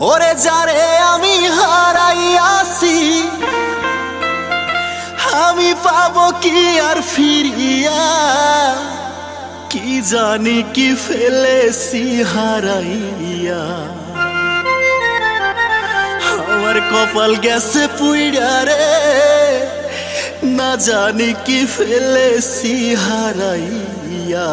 ওরে যারে আমি হারাইয়াছি, আমি পাবো কি আর ফিরিয়া? কি জানি কি ফেলেছি হারাইয়া? আমার কপাল গেছে পুইড়া রে, না জানি কি ফেলেছি হারাইয়া।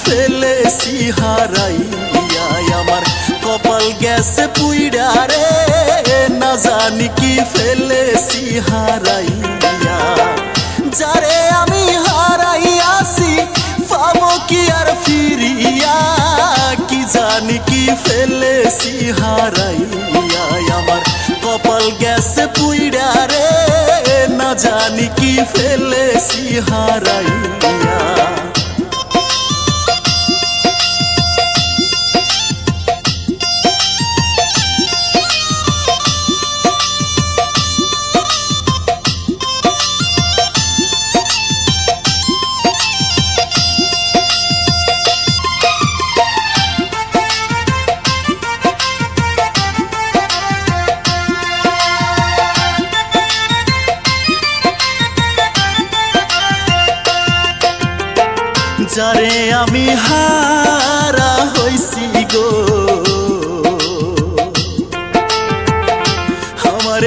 কি ফেলেছি আমার কপাল গেছে পুইড়া রে। না জানি কি ফেলে হারাইয়া। যারে আমি হারাইয়াছি, পাবো কি আর ফিরিয়া? কি জানি কি ফেলেছি হারাইয়া আমার কপাল গেছে পুইড়া রে। জানি কি ফেলেছি, হারাইয়া।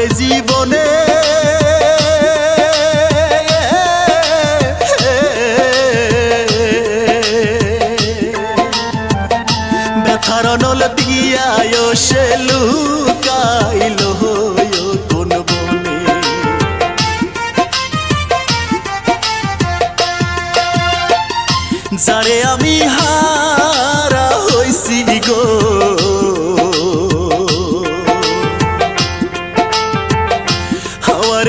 আমার জীবনে। ব্যথার নল দিয়ায় সে লুকাইল বনে। যারে আমি হারা হইছি গো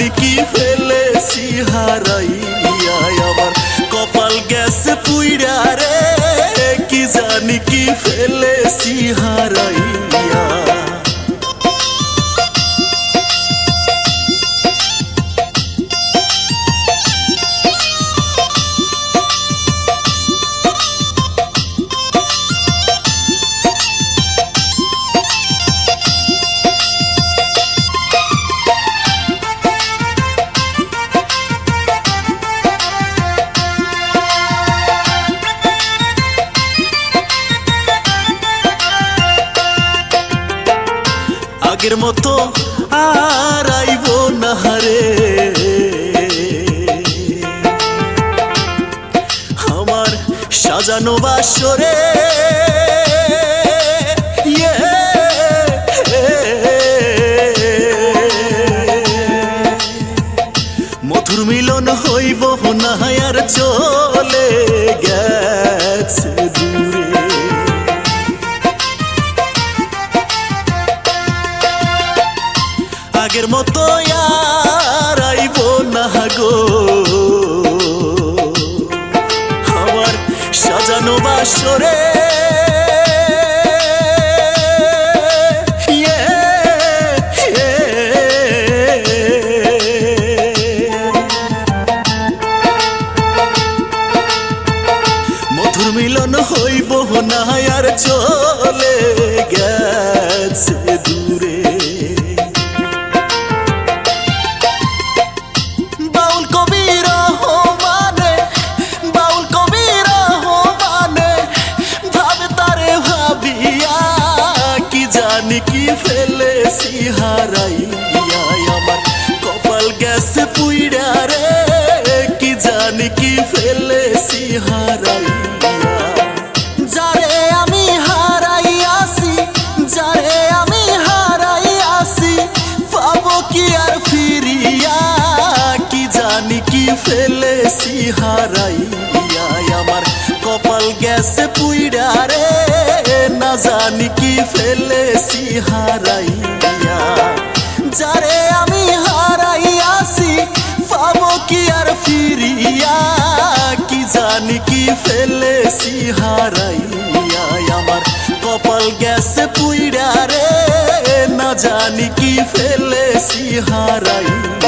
জানি কি ফেলেছি হারাইয়া আমার কপাল গেছে পুইরা রে কি জানি কি ফেলেছি হারাইয়া। আগের মতো আর আইব না রে আমার সাজানো বাসরে ইয়ে, মধুর মিলন হইব না আর চলে আগের মতো আর আইব না গো। আমার সাজানো বাসরে সিহারাইয়া আমার কপাল গেছে পুইড়া রে। কি জানি কি ফেলে সিহারাইয়া যারে আমি হারাইয়াছি, যারে আমি হারাইয়াছি, পাবো কি ফিরিয়া? কি জানি কি ফেলেছি হারাইয়া আমার কপাল গেছে পুইড়া রে। না জানি কি ফেলেছি হারাইয়া। যারে আমি হারাইয়াছি, পাবো কি আর ফিরিয়া? কি জানি কি ফেলেছি হারাইয়া। আমার কপাল গেছে পুইড়া রে, না জানি কি ফেলেছি হারাইয়া।